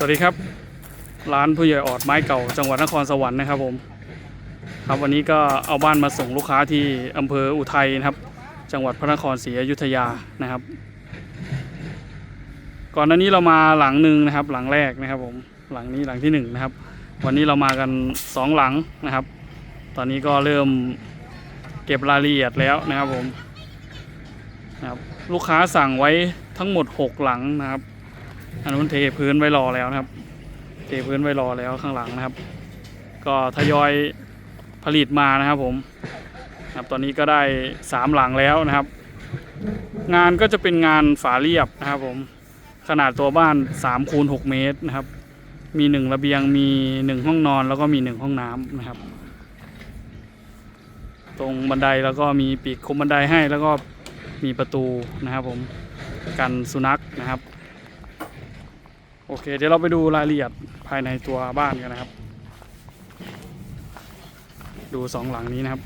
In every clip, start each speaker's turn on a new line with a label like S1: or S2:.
S1: สวัสดีครับ ร้านผู้ใหญ่ออดไม้เก่าจังหวัดนครสวรรค์นะครับผมครับวันนี้ก็เอาบ้านมาส่งลูกค้าที่อำเภออุทัยนะครับ จังหวัดพระนครศรีอยุธยานะครับ ก่อนหน้านี้เรามาหลังหนึ่งนะครับ หลังแรกนะครับผมหลังนี้หลังที่หนึ่งนะครับ วันนี้เรามากันสองหลังนะครับ ตอนนี้ก็เริ่มเก็บรายละเอียดแล้วนะครับผมนะครับลูกค้าสั่งไว้ทั้งหมด 6 หลังนะครับ อันนู้นเทพื้นไว้รอแล้วนะครับ เทพื้นไว้รอแล้วข้างหลังนะครับ ก็ทยอยผลิตมานะครับผมครับตอนนี้ก็ได้สามหลังแล้วนะครับ งานก็จะเป็นงานฝาเรียบนะครับผมขนาดตัวบ้าน3คูณ6เมตรนะครับ มีหนึ่งระเบียงมีหนึ่งห้องนอนแล้วก็มีหนึ่งห้องน้ำนะครับ ตรงบันไดแล้วก็มีปีกคุมบันไดให้แล้วก็มีประตูนะครับผมกันสุนัขนะครับ โอเค เดี๋ยวเราไปดูรายละเอียดภายในตัวบ้านกันนะครับ ดูสองหลังนี้นะครับ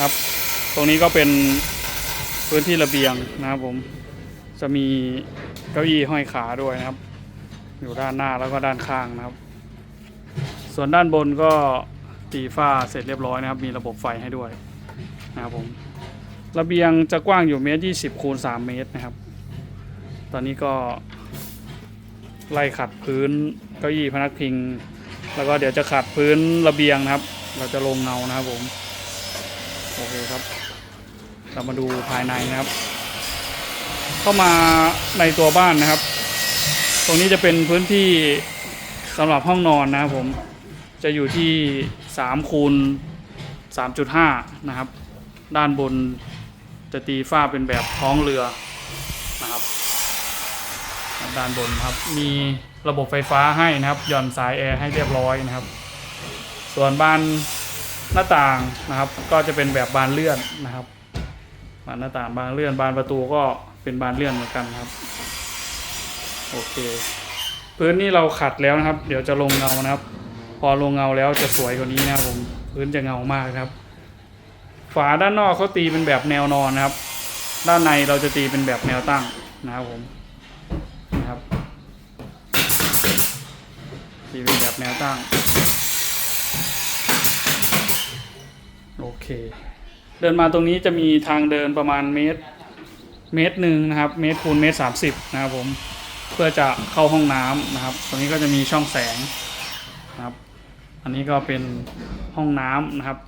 S1: ครับ ตรงนี้ก็เป็นพื้นที่ระเบียงนะครับผม จะมีเก้าอี้ห้อยขาด้วยนะครับ อยู่ด้านหน้าแล้วก็ด้านข้างนะครับ ส่วนด้านบนก็ตีฝ้าเสร็จเรียบร้อยนะครับ มีระบบไฟให้ด้วยนะครับผม ระเบียงจะกว้างอยู่เมตรยี่สิบคูณสามเมตรนะครับ ตอนนี้ก็ไล่ขัดพื้นเก้าอี้พนักพิง แล้วก็เดี๋ยวจะขัดพื้นระเบียงนะครับ เราจะลงเงานะครับผมโอเคครับ เรามาดูภายในนะครับ เข้ามาในตัวบ้านนะครับ ตรงนี้จะเป็นพื้นที่สำหรับห้องนอนนะครับผมจะอยู่ที่3คูณ3.5 นะครับ ด้านบน จะตีฝ้าเป็นแบบท้องเรือนะครับด้านบนครับ มีระบบไฟฟ้าให้นะครับ หย่อนสายแอร์ให้เรียบร้อยนะครับ ส่วนบานหน้าต่างนะครับ ก็จะเป็นแบบบานเลื่อนนะครับ บานหน้าต่างบานเลื่อน บานประตูก็เป็นบานเลื่อนเหมือนกันครับ โอเค พื้นนี่เราขัดแล้วนะครับ เดี๋ยวจะลงเงานะครับ พอลงเงาแล้วจะสวยกว่านี้นะครับผม พื้นจะเงามากนะครับ ฝาด้านนอกเขาตีเป็นแบบแนวนอนนะครับ ด้านในเราจะตีเป็นแบบแนวตั้งนะครับผมนะครับตีเป็นแบบแนวตั้งโอเค เดินมาตรงนี้จะมีทางเดินประมาณเมตรเมตรหนึ่งนะครับ เมตรคูณเมตรสามสิบนะครับผมเพื่อจะเข้าห้องน้ำนะครับ ตรงนี้ก็จะมีช่องแสงนะครับ อันนี้ก็เป็นห้องน้ำนะครับ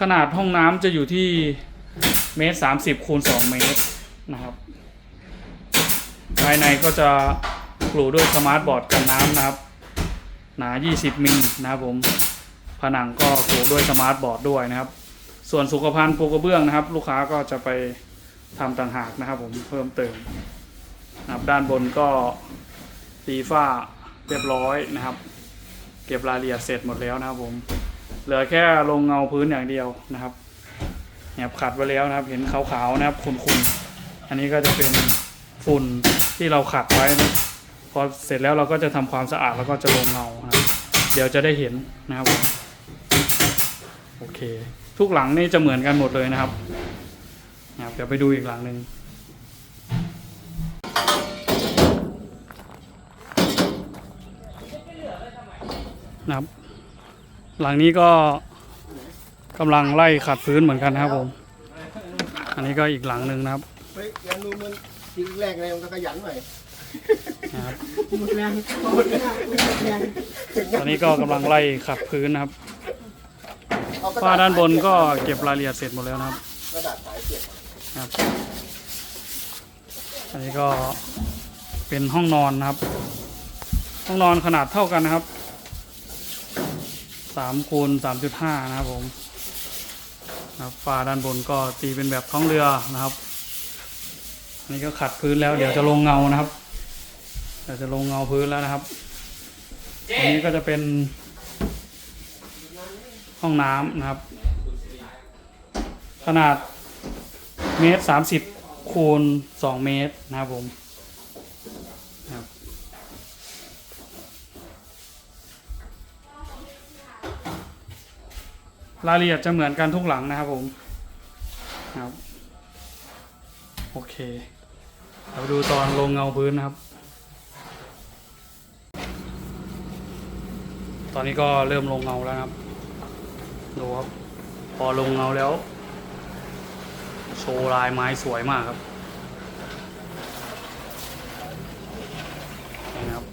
S1: ขนาดห้องน้ำจะอยู่ที่เมตรสามสิบคูณสองเมตรนะครับ ภายในก็จะปลูด้วยสมาร์ทบอร์ดกันน้ำนะครับ หนา 20 มิลนะครับผม ผนังก็ปลูด้วยสมาร์ทบอร์ดด้วยนะครับ ส่วนสุขภัณฑ์ปูกระเบื้องนะครับ ลูกค้าก็จะไปทำต่างหากนะครับผมเพิ่มเติมนะครับด้านบนก็ตีฝ้าเรียบร้อยนะครับ เก็บรายละเอียดเสร็จหมดแล้วนะครับผม เหลือแค่ลงเงาพื้นอย่างเดียวนะครับเนี่ยขัดไว้แล้วนะครับ เห็นขาวๆนะครับขุ่นๆอันนี้ก็จะเป็นฝุ่นที่เราขัดไว้นะพอเสร็จแล้วเราก็จะทำความสะอาดแล้วก็จะลงเงานะครับเดี๋ยวจะได้เห็นนะครับโอเค ทุกหลังนี่จะเหมือนกันหมดเลยนะครับนะครับเดี๋ยวไปดูอีกหลังหนึ่งนะครับ หลังนี้ก็กำลังไล่ขัดพื้นเหมือนกันนะครับผม อันนี้ก็อีกหลังหนึ่งนะครับ
S2: เฮ้ยยันนูมันทีแรกเลยมันก็ขยันหน่อย
S1: นะครับ
S2: หมดแรงหมดแรงหมดแรง
S1: ตอนนี้ก็กำลังไล่ขัดพื้นนะครับ
S2: เอกระ
S1: ฝ้า
S2: ษ
S1: ด้านบนก็เก็บรายละเอียดเสร็จหมดแล้วนะครับ
S2: กระดาษสายเปียก
S1: นะครับ อันนี้ก็เป็นห้องนอนนะครับ ห้องนอนขนาดเท่ากันนะครับ สามคูณสามจุดห้านะครับผมนะครับฝาด้านบนก็ตีเป็นแบบท้องเรือนะครับอันนี้ก็ขัดพื้นแล้ว เดี๋ยวจะลงเงานะครับเดี๋ยวจะลงเงาพื้นแล้วนะครับอันนี้ก็จะเป็น ห้องน้ำนะครับ ขนาดเมตรสามสิบคูณสองเมตรนะครับผม รายละเอียดจะเหมือนกันทุกหลังนะครับผมครับโอเคเราดูตอนลงเงาพื้นนะครับ ตอนนี้ก็เริ่มลงเงาแล้วครับดูครับพอลงเงาแล้ว โชว์ลายไม้สวยมากครับนี่นะครับ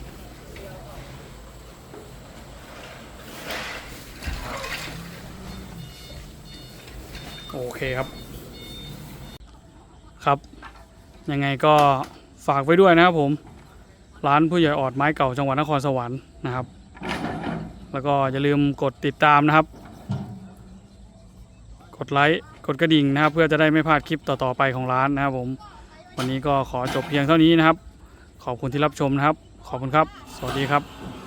S1: โอ เคครับ ครับ ยังไงก็ฝากไว้ด้วยนะครับผม ร้านผู้ใหญ่ออดไม้เก่าจังหวัดนครสวรรค์นะครับ แล้วก็อย่าลืมกดติดตามนะครับ กดไลค์ กดกระดิ่งนะครับ เพื่อจะได้ไม่พลาดคลิปต่อๆไปของร้านนะครับผม วันนี้ก็ขอจบเพียงเท่านี้นะครับ ขอบคุณที่รับชมนะครับ ขอบคุณครับ สวัสดีครับ